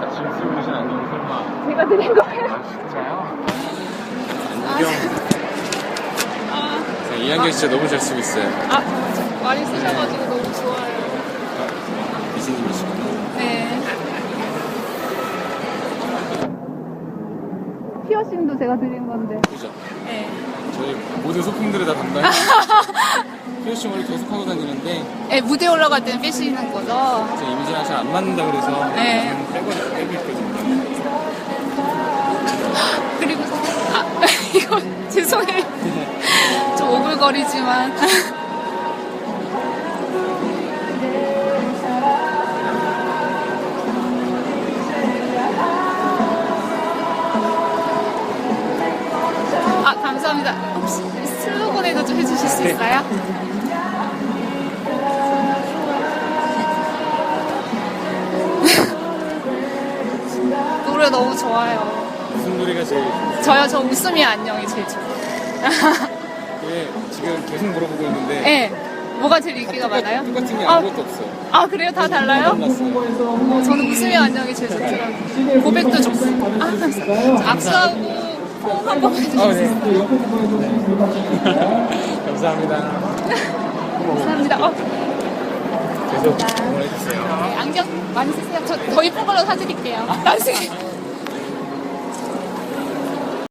제가 드린 거예요. 진짜요? 안경. 아, 이 안경 진짜 너무 잘 쓰고 있어요. 아, 저 많이 쓰셔가지고 너무 좋아요. 미신님이시구나. 네. 피어싱도 제가 드린 건데. 그죠? 네. 저희 모든 소품들을 다 담당. 피어싱 원래 계속 하고 다니는데 네, 무대 올라갈 때는 빼시는 거죠? 제 이미지랑 잘 안 맞는다 그래서 네. 저는 빼고 빼고 있거든요. 그리고, 아, 이거, 죄송해요. 좀 오글거리지만. 아, 감사합니다. 혹시 슬로건에도 좀 해주실 수 네. 있어요? 노래 너무 좋아요. 무슨 노래가 제일 저요, 저 웃음이 안녕이 제일 좋아요. 그게 지금 계속 물어보고 있는데 네. 뭐가 제일 다 인기가 똑같- 많아요? 똑같은 게 아, 아무것도 없어요. 아, 그래요? 다 달라요? 어, 저는 웃음이 안녕이 제일 좋더라고요. 고백도 좋고. 아, 감사합니다. 악수하고 포옹 한 번만 해주세요. 아, 네. 감사합니다. 감사합니다. 어, 계속 응원해주세요. 네, 안경 많이 쓰세요. 저 더 이쁜 걸로 사드릴게요. 나중에.